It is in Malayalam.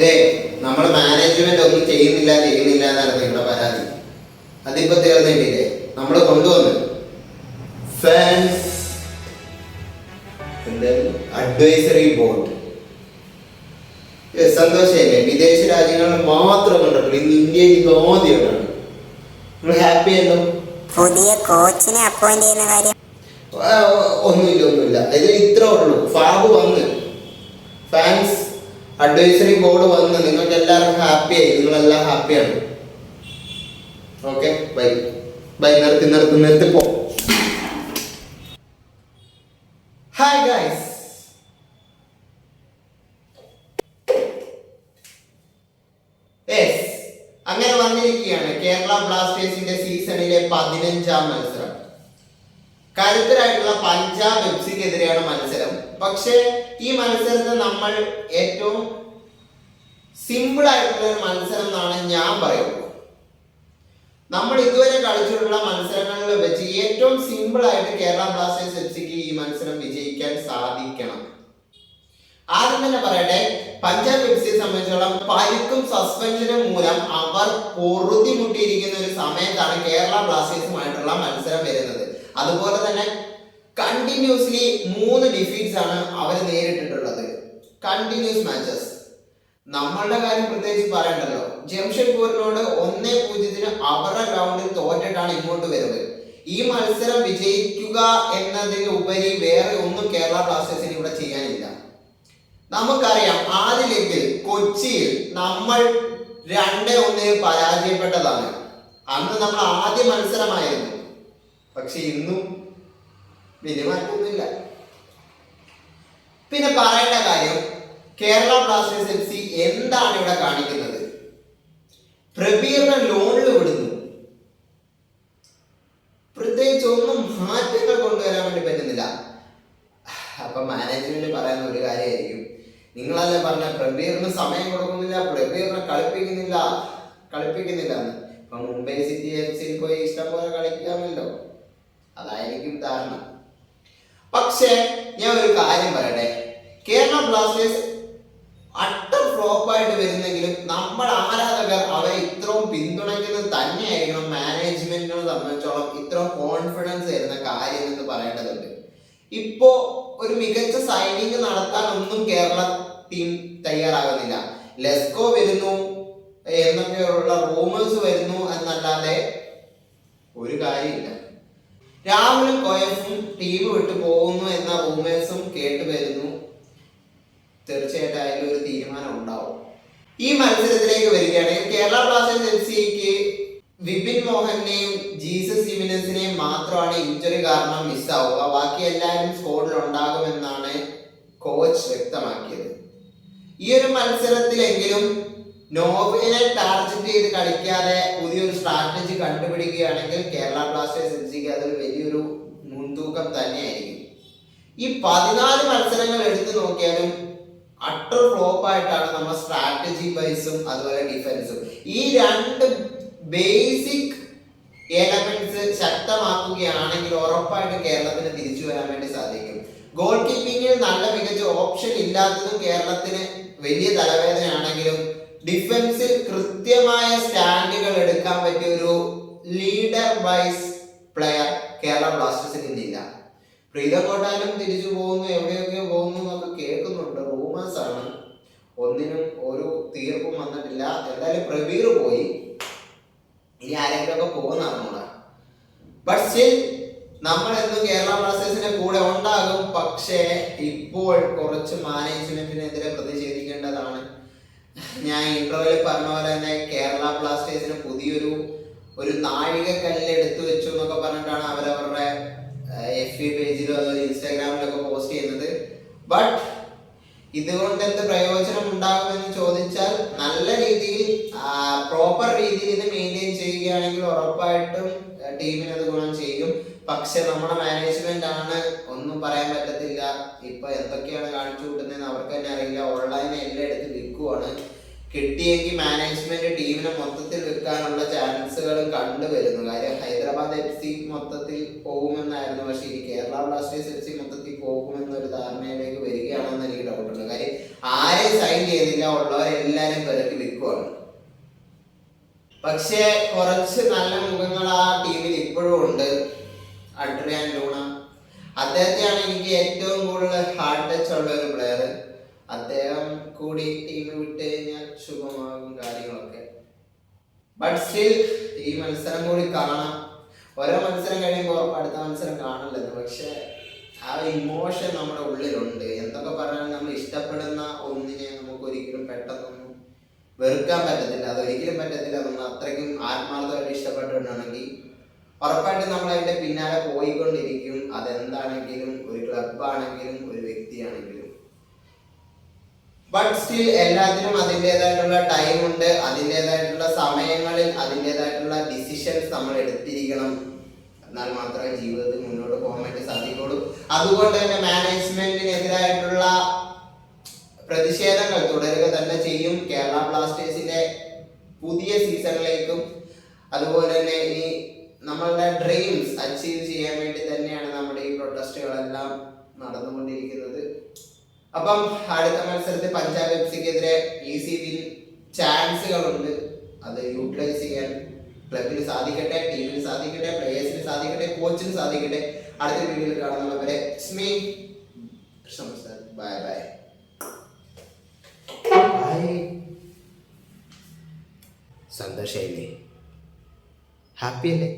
ദേ നമ്മൾ മാനേജ്മെന്റ് ഒന്നും ചെയ്യുന്നില്ല ചെയ്യുന്നില്ല എന്നായിരുന്നു ഇവിടെ പരാതി. അതിപ്പോ തീർന്നിട്ടില്ലേ? നമ്മൾ കൊണ്ടുവന്നു. ഫാൻസ് അഡ്വൈസറി ബോർഡ് സന്തോഷമല്ലേ? വിദേശ രാജ്യങ്ങളിൽ മാത്രം കണ്ടിട്ടുള്ളൂ. ഇന്ന് ഇന്ത്യയിൽ ഇത് ആദ്യമാണ് നിങ്ങൾ ഹാപ്പി അല്ലോ പുതിയ കോച്ചിനെ അപ്പോയിന്റ് ചെയ്യുന്ന കാര്യം. ഒന്നുമില്ല ഒന്നുമില്ല. ഇത് ഇത്രേ ഉള്ളൂ. ഫാബ് വന്ന്. ഫാൻസ് അഡ്വൈസറി ബോർഡ് വന്ന് നിങ്ങൾക്ക് എല്ലാവർക്കും ഹാപ്പിയായി നിങ്ങളെല്ലാം ഹാപ്പിയാണ് ഓക്കെ ബൈ ബൈ നിർത്തി നിർത്തി നിർത്തി. പോ. ഹായ് ഗൈസ് അങ്ങനെ വന്നിരിക്കുകയാണ് കേരള ബ്ലാസ്റ്റേഴ്സിന്റെ സീസണിലെ പതിനഞ്ചാം മത്സരം. കരുത്തരായിട്ടുള്ള പഞ്ചാബ് എഫ്സിക്കെതിരെയാണ് മത്സരം. പക്ഷേ ഈ മത്സരത്തെ നമ്മൾ ഏറ്റവും സിമ്പിൾ ആയിട്ടുള്ള ഒരു മത്സരം എന്നാണ് ഞാൻ പറയുന്നത്. നമ്മൾ ഇതുവരെ കളിച്ചിട്ടുള്ള മത്സരങ്ങളിൽ വെച്ച് ഏറ്റവും സിമ്പിൾ ആയിട്ട് കേരള ബ്ലാസ്റ്റേഴ്സ് എഫ്സിക്ക് ഈ മത്സരം വിജയിക്കാൻ സാധിക്കണം. ആദ്യം തന്നെ പറയട്ടെ പഞ്ചാബ് എഫ് സിയെ സംബന്ധിച്ചോളം പരിക്കും സസ്പെൻഷനും മൂലം അവർ പൊറുതിമുട്ടിയിരിക്കുന്ന ഒരു സമയത്താണ് കേരള ബ്ലാസ്റ്റേഴ്സുമായിട്ടുള്ള മത്സരം വരുന്നത്. അതുപോലെ തന്നെ കണ്ടിന്യൂസ്ലി മൂന്ന് ഡിഫീറ്റ്സ് ആണ് അവർ നേരിട്ടിട്ടുള്ളത്. കണ്ടിന്യൂസ് മാച്ചസ് നമ്മളുടെ കാര്യം പ്രത്യേകിച്ച് പറയണ്ടല്ലോ. ജംഷഡ്പൂരിനോട് ഒന്നേ പൂജ്യത്തിന് അവരുടെ ഗ്രൗണ്ടിൽ തോറ്റിട്ടാണ് ഇങ്ങോട്ട് വരുന്നത്. ഈ മത്സരം വിജയിക്കുക എന്നതിന് ഉപരി വേറെ ഒന്നും കേരള ബ്ലാസ്റ്റേഴ്സിന് ഇവിടെ ചെയ്യാനില്ല. നമുക്കറിയാം ആദ്യ ലീഗിൽ കൊച്ചിയിൽ നമ്മൾ രണ്ടേ ഒന്നിന് പരാജയപ്പെട്ടതാണ്. അന്ന് നമ്മൾ ആദ്യ മത്സരമായിരുന്നു. പക്ഷെ ഇന്നും വലിയ മാറ്റമൊന്നുമില്ല. പിന്നെ പറയേണ്ട കാര്യം കേരള ബ്ലാസ്റ്റേഴ്സ് എഫ് സി എന്താണ് ഇവിടെ കാണിക്കുന്നത്? പ്രബീറിനെ ലോണിൽ വിടുന്നു. പ്രത്യേകിച്ച് ഒന്നും മാറ്റങ്ങൾ കൊണ്ടുവരാൻ വേണ്ടി പറ്റുന്നില്ല. അപ്പൊ മാനേജ്മെന്റ് പറയുന്ന ഒരു കാര്യമായിരിക്കും. നിങ്ങളല്ലേ പറഞ്ഞ പ്രബീറിന് സമയം കൊടുക്കുന്നില്ല പ്രബീറിനെ കളിപ്പിക്കുന്നില്ല കളിപ്പിക്കുന്നില്ല ഇപ്പൊ മുംബൈ സിറ്റി എഫ് സിയിൽ പോയി ഇഷ്ടം പോലെ കളിക്കാമല്ലോ. അതായിരിക്കും ധാരണ. പക്ഷേ ഞാൻ ഒരു കാര്യം പറയട്ടെ. കേരള ബ്ലാസ്റ്റേഴ്സ് അട്ടർ ഫ്ലോപ്പായിട്ട് വരുന്നെങ്കിലും നമ്മൾ ആരാധകർ അവരെ ഇത്രയും പിന്തുണയ്ക്കുന്നത് തന്നെയായിരിക്കണം മാനേജ്മെന്റിനെ സംബന്ധിച്ചോളം ഇത്രയും കോൺഫിഡൻസ് തരുന്ന കാര്യം എന്ന് പറയേണ്ടതുണ്ട്. ഇപ്പോ ഒരു മികച്ച സൈനിങ് നടത്താൻ ഒന്നും കേരള ടീം തയ്യാറാകുന്നില്ല. ലെസ്കോ വരുന്നു എന്നൊക്കെയുള്ള റൂമേഴ്സ് വരുന്നു എന്നല്ലാതെ ഒരു കാര്യമില്ല. രാഹുലും കോയസും ടീം വിട്ടു പോകുന്നു എന്ന റൂമേഴ്സും കേട്ട് വരുന്നു. തീർച്ചയായിട്ടും അതിലൊരു തീരുമാനം ഉണ്ടാവും. ഈ മത്സരത്തിലേക്ക് വരികയാണെങ്കിൽ കേരള ബ്ലാസ്റ്റേഴ്സ് എഫ് സിക്ക് വിപിൻ മോഹനെയും ജീസസ് ഇമിനസിനെയും മാത്രമാണ് ഇഞ്ചുറി കാരണം മിസ്സാവുക ബാക്കി എല്ലാവരും സ്കോഡിൽ ഉണ്ടാകുമെന്നാണ് കോച്ച് വ്യക്തമാക്കിയത്. ഈ ഒരു മത്സരത്തിലെങ്കിലും നോർവേനെ ടാർഗറ്റ് ചെയ്ത് കളിക്കാതെ പുതിയൊരു സ്ട്രാറ്റജി കണ്ടുപിടിക്കുകയാണെങ്കിൽ കേരള ബ്ലാസ്റ്റേഴ്സ് എഫ് സിക്ക് അതൊരു വലിയൊരു മുൻതൂക്കം തന്നെയായിരിക്കും. ഈ പതിനാല് മത്സരങ്ങൾ എടുത്തു നോക്കിയാലും അട്ടർ ഫ്ലോപ്പ് ആയിട്ടാണ് നമ്മൾ സ്ട്രാറ്റജി വൈസും അതുപോലെ ഡിഫൻസും ഈ രണ്ട് ബേസിക് എലമെന്റ്സ് ശക്തമാക്കുകയാണെങ്കിൽ ഉറപ്പായിട്ടും കേരളത്തിന് തിരിച്ചു വരാൻ വേണ്ടി സാധിക്കും. ഗോൾ കീപ്പിംഗിൽ നല്ല മികച്ച ഓപ്ഷൻ ഇല്ലാത്തതും കേരളത്തിന് വലിയ തലവേദനയാണെങ്കിലും ഡിഫൻസിൽ കൃത്യമായ സ്റ്റാൻഡുകൾ എടുക്കാൻ പറ്റിയ ഒരു ലീഡർ വൈസ് പ്ലെയർ കേരള ബ്ലാസ്റ്റേഴ്സിന് പ്രീത കോട്ടാലും തിരിച്ചു പോകുന്നു എവിടെയൊക്കെ പോകുന്നു എന്നൊക്കെ കേൾക്കുന്നുണ്ട്. റൂമേഴ്സ് ആണ്. ഒന്നിനും ഒരു തീർപ്പും വന്നിട്ടില്ല. എന്തായാലും പ്രബീർ പോയി. ഇനി ആരെങ്കിലും പോകുന്ന നമ്മളെ ബട്ട് സ്റ്റിൽ നമ്മൾ എന്നും കേരള ബ്ലാസ്റ്റേഴ്സിന്റെ കൂടെ ഉണ്ടാകും. പക്ഷേ ഇപ്പോൾ കുറച്ച് മാനേജ്മെന്റിനെതിരെ പ്രതിഷേധിക്കേണ്ടതാണ്. ഞാൻ ഇൻട്രോയിൽ പറഞ്ഞ പോലെ തന്നെ കേരള ബ്ലാസ്റ്റേഴ്സിന് പുതിയൊരു ഒരു നാഴികക്കല്ല് എടുത്തു വെച്ചു എന്നൊക്കെ പറഞ്ഞിട്ടാണ് അവരവരുടെ എഫ് ബി പേജിലോ അതുപോലെ ഇൻസ്റ്റാഗ്രാമിലൊക്കെ പോസ്റ്റ് ചെയ്യുന്നത്. ബട്ട് ഇതുകൊണ്ട് എന്ത് പ്രയോജനം ഉണ്ടാകുമെന്ന് ചോദിച്ചാൽ നല്ല രീതിയിൽ പ്രോപ്പർ രീതിയിൽ ഇത് മെയിന്റെയിൻ ചെയ്യുകയാണെങ്കിൽ ഉറപ്പായിട്ടും ടീമിന് അത് ഗുണം ചെയ്യും. പക്ഷെ നമ്മുടെ മാനേജ്മെന്റ് ആണ് ഒന്നും പറയാൻ പറ്റത്തില്ല. ഇപ്പൊ എന്തൊക്കെയാണ് കാണിച്ചു കൂട്ടുന്നതെന്ന് അവർക്ക് തന്നെ അറിയില്ല. ഓൺലൈൻ എല്ലാം എടുത്ത് വിൽക്കുവാണ്. കിട്ടിയെങ്കിൽ മാനേജ്മെന്റ് ടീമിനെ മൊത്തത്തിൽ വിൽക്കാനുള്ള ചാൻസുകളും കണ്ടുവരുന്നു. കാര്യം ഹൈദരാബാദ് എഫ് സി മൊത്തത്തിൽ പോകുമെന്നായിരുന്നു. പക്ഷെ ഇനി കേരള ബ്ലാസ്റ്റേഴ്സ് എഫ് സി മൊത്തത്തിൽ പോകുമെന്നൊരു ധാരണയിലേക്ക് വരികയാണെന്ന് എനിക്ക് ഡൗട്ടുണ്ട് കാര്യം ആരെയും സൈൻ ചെയ്തില്ല ഉള്ളവരെല്ലാരും വിലക്ക് വിൽക്കുവാണ്. പക്ഷേ കുറച്ച് നല്ല മുഖങ്ങൾ ആ ടീമിൽ ഇപ്പോഴും ഉണ്ട്. അഡ്രിയാൻ ലൂണ അദ്ദേഹത്തെയാണ് എനിക്ക് ഏറ്റവും കൂടുതൽ ഹാർഡ് ടച്ച് ഉള്ള ഒരു പ്ലെയർ അദ്ദേഹം കൂടി ടീമിൽ വിട്ട് കഴിഞ്ഞാൽ ശുഭമാകും കാര്യങ്ങളൊക്കെ. ബട്ട് സ്റ്റിൽ ഈ മത്സരം കൂടി കാണാം. ഓരോ മത്സരം കഴിയുമ്പോൾ അടുത്ത മത്സരം കാണല്ലോ പക്ഷെ ആ ഇമോഷൻ നമ്മുടെ ഉള്ളിലുണ്ട്. എന്തൊക്കെ പറഞ്ഞാലും നമ്മൾ ഇഷ്ടപ്പെടുന്ന ഒന്നിനെ നമുക്ക് ഒരിക്കലും പെട്ടെന്നൊന്നും വെറുക്കാൻ പറ്റത്തില്ല. അത് ഒരിക്കലും പറ്റത്തില്ല. നമ്മൾ അത്രയ്ക്കും ആത്മാർത്ഥമായിട്ട് ഇഷ്ടപ്പെട്ടിട്ടുണ്ടെങ്കിൽ ഉറപ്പായിട്ടും നമ്മൾ അതിന്റെ പിന്നാലെ പോയിക്കൊണ്ടിരിക്കും. അതെന്താണെങ്കിലും ഒരു ക്ലബാണെങ്കിലും ഒരു വ്യക്തിയാണെങ്കിലും. ബട്ട് സ്റ്റിൽ എല്ലാത്തിനും അതിന്റെതായിട്ടുള്ള ഉണ്ട്. അതിന്റെതായിട്ടുള്ള സമയങ്ങളിൽ അതിന്റെതായിട്ടുള്ള ഡിസിഷൻസ് നമ്മൾ എടുത്തിരിക്കണം. എന്നാൽ മാത്രമേ ജീവിതത്തിൽ മുന്നോട്ട് പോകാൻ വേണ്ടി സാധിക്കുള്ളൂ അതുകൊണ്ട് തന്നെ മാനേജ്മെന്റിനെതിരായിട്ടുള്ള പ്രതിഷേധങ്ങൾ തുടരുക തന്നെ ചെയ്യും. കേരള ബ്ലാസ്റ്റേഴ്സിന്റെ പുതിയ സീസണിലേക്കും അതുപോലെ തന്നെ ഇനി നമ്മളുടെ ഡ്രീംസ് അച്ചീവ് ചെയ്യാൻ വേണ്ടി തന്നെയാണ് നമ്മുടെ ഈ പ്രൊട്ടസ്റ്റുകളെല്ലാം നടന്നുകൊണ്ടിരിക്കുന്നത്. അപ്പം അടുത്ത മത്സരത്തിൽ പഞ്ചാബ് എഫ്സിക്കെതിരെ ഈസി വിൻ ചാൻസുകളുണ്ട് അത് യൂട്ടിലൈസ് ചെയ്യാൻ ക്ലബിന് സാധിക്കട്ടെ ടീമിന് സാധിക്കട്ടെ പ്ലേയേഴ്സിന് സാധിക്കട്ടെ കോച്ചിന് സാധിക്കട്ടെ. അടുത്ത വീഡിയോയിൽ കാണുന്നവരെ സ്മീ കൃഷ്ണ സാർ ബൈ ബൈ സന്തോഷമായില്ലേ ഹാപ്പി അല്ലേ?